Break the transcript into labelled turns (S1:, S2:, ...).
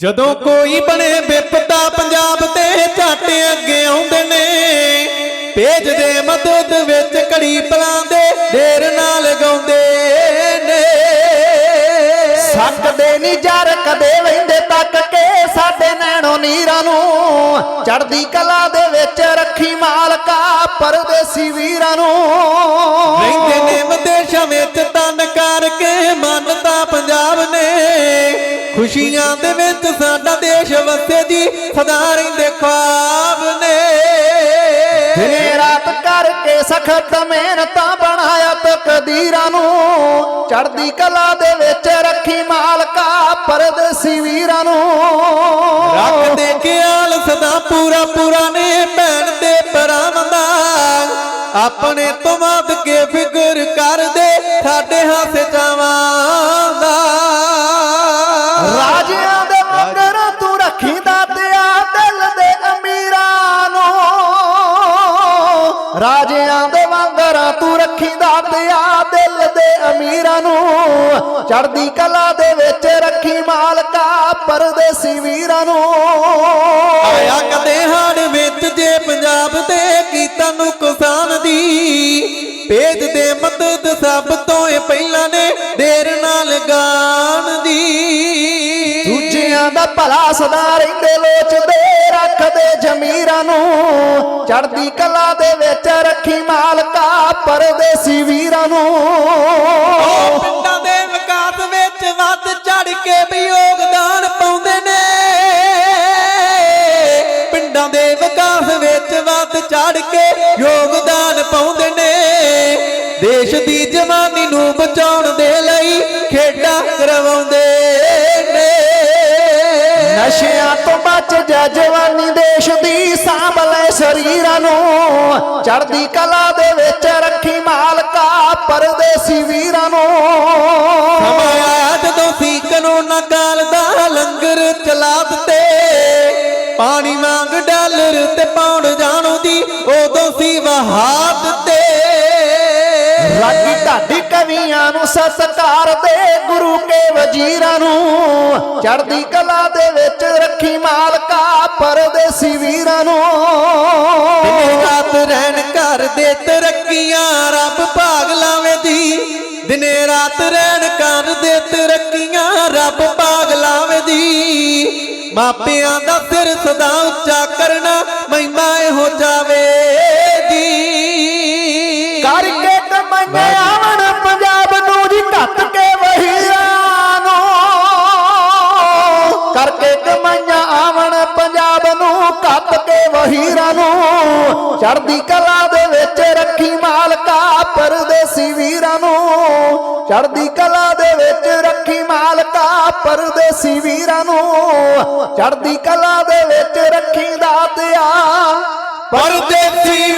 S1: ਜਦੋਂ ਕੋਈ ਬਣੇ ਵਿਪਤਾ ਪੰਜਾਬ ਤੇ ਝੱਟ ਅੱਗੇ ਆਉਂਦੇ ਨੇ ਭੇਜਦੇ ਮਦਦ ਵਿੱਚ ਕੜੀ ਪਲਾਂ ਦੇ ਢੇਰ ਨਾਲ ਗਾਉਂਦੇ ਨੇ।
S2: ਸਕਦੇ ਨਹੀਂ ਜਰ ਕਦੇ ਵਹਿੰਦੇ ਤੱਕ ਕੇ ਸਾਡੇ ਨੈਣੋ ਨੀਰਾਂ ਨੂੰ ਚੜਦੀ ਕਲਾ ਦੇ ਵਿੱਚ ਰੱਖੀ ਮਾਲਕਾ ਪਰਦੇਸੀ ਵੀਰਾਂ ਨੂੰ।
S1: ਰਹਿੰਦੇ ਨੇ ਵਿਦੇਸ਼ਾਂ ਵਿੱਚ ਤਨ ਕਰਕੇ ਖੁਸ਼ੀਆਂ ਦੇ ਵਿੱਚ ਸਾਡਾ ਦੇਸ਼ ਵਸੇ ਜੀ ਸਦਾ ਰਹਿੰਦੇ ਖਾਬ ਨੇ।
S2: ਦਿਨੇ ਰਾਤ ਕਰਕੇ ਸਖਤ ਮਿਹਨਤਾਂ ਬਣਾਇਆ ਤਕਦੀਰਾਂ ਨੂੰ ਚੜਦੀ ਕਲਾ ਦੇ ਵਿੱਚ ਰੱਖੀ ਮਾਲਕਾ ਪਰਦੇਸੀ ਵੀਰਾਂ ਨੂੰ।
S1: ਰੱਖਦੇ ਖਿਆਲ ਸਦਾ ਪੂਰਾ ਪੂਰਾ ਨੇ ਭੈਣ ਤੇ ਭਰਾਵਾਂ ਦਾ। ਆਪਣੇ ਤੋਂ
S2: ਰਾਜਿਆਂ ਦੇ ਮਗਰ ਤੂੰ ਰੱਖੀ ਦਾਤਿਆ ਦਿਲ ਦੇ ਅਮੀਰਾਂ ਨੂੰ। ਚੜਦੀ ਕਲਾ ਦੇ ਵਿੱਚ ਰੱਖੀ ਮਾਲਕਾ ਪਰਦੇਸੀ ਵੀਰਾਂ ਨੂੰ।
S1: ਆਇਆ ਕਦੇ ਹਾੜ ਵਿੱਚ ਜੇ ਪੰਜਾਬ ਤੇ ਕੀਤਾ ਨੁਕਸਾਨ ਦੀ। ਭੇਜ ਦੇ ਮਦਦ ਸਭ ਤੋਂ ਇਹ ਪਹਿਲਾਂ
S2: ਭਲਾ ਸਦਾ ਰਹਿੰਦੇ ਲੋਚਦੇ ਰੱਖਦੇ ਜ਼ਮੀਰਾਂ ਨੂੰ। ਚੜਦੀ ਕਲਾ ਦੇ ਵਿੱਚ ਰੱਖੀ ਮਾਲਕਾ ਪਰਦੇਸੀ ਵੀਰਾਂ ਨੂੰ।
S1: ਪਿੰਡਾਂ ਦੇ ਵਿਕਾਸ ਵਿੱਚ ਵੱਧ ਚੜ ਕੇ ਵੀ ਯੋਗਦਾਨ ਪਾਉਂਦੇ ਨੇ। ਪਿੰਡਾਂ ਦੇ ਵਿਕਾਸ ਵਿੱਚ ਵੱਧ ਚੜ ਕੇ ਯੋਗਦਾਨ ਪਾਉਂਦੇ ਨੇ। ਦੇਸ਼ ਦੀ ਜਵਾਨੀ ਨੂੰ ਬਚਾਉਣ ਦੇ ਲਈ ਖੇਡਾਂ ਕਰਵਾਉਂਦੇ
S2: ਨਸ਼ਿਆਂ ਤੋਂ ਬਚ ਜਾ ਜਵਾਨੀ ਦੇਸ਼ ਦੀ ਸਾਂਭ ਲੈ ਸਰੀਰਾਂ ਨੂੰ। ਚੜਦੀ ਕਲਾ ਦੇ ਵਿੱਚ ਰੱਖੀ ਮਾਲਕਾ ਪਰਦੇਸੀ ਵੀਰਾਂ ਨੂੰ।
S1: ਸਮਾਂ ਆਇਆ ਜਦੋਂ ਸੀ ਕਾਨੂੰਨਾਂ ਕਾਲ ਦਾ ਲੰਗਰ ਚਲਾ ਦਿੱਤੇ ਪਾਣੀ ਵਾਂਗ ਡਾਲਰ ਤੇ ਪੌਂਡ ਜਾਣੋ ਦੀ ਉਦੋਂ ਸੀ ਵਹਾ ਦਿੱਤੇ
S2: ਲੱਗੀ ਢਾਡੀ ਕਵੀਆਂ ਨੂੰ ਸਤਕਾਰ ਦੇ ਗੁਰੂ ਕੇ ਵਜ਼ੀਰਾਂ ਨੂੰ। ਚੜਦੀ ਕਲਾ ਦੇ ਵਿੱਚ ਰੱਖੀ ਮਾਲਕਾ ਪਰਦੇਸੀ ਵੀਰਾਂ ਨੂੰ।
S1: ਦਿਨੇ ਰਾਤ ਰਹਿਣ ਘਰ ਦੇ ਤਰੱਕੀਆਂ ਰੱਬ ਭਾਗ ਲਾਵੇ ਦੀ। ਦਿਨੇ ਰਾਤ ਰਹਿਣ ਘਰ ਦੇ ਤਰੱਕੀਆਂ ਰੱਬ ਭਾਗ ਲਾਵੇ ਦੀ। ਮਾਪਿਆਂ ਦਾ ਸਿਰ ਸਦਾ ਉੱਚਾ ਕਰਨਾ
S2: ਕੇ ਵਹੀਰਾਂ ਨੂੰ ਚੜਦੀ ਕਲਾ ਦੇ ਵਿੱਚ ਰੱਖੀ ਮਾਲਕਾ, ਪਰਦੇਸੀ ਵੀਰਾਂ ਨੂੰ ਚੜਦੀ ਕਲਾ ਦੇ ਵਿੱਚ ਰੱਖੀ ਮਾਲਕਾ, ਪਰਦੇਸੀ ਵੀਰਾਂ ਨੂੰ ਚੜਦੀ ਕਲਾ ਦੇ ਵਿੱਚ ਰੱਖੀ ਦਾਤਿਆ।
S1: ਪਰਦੇਸੀ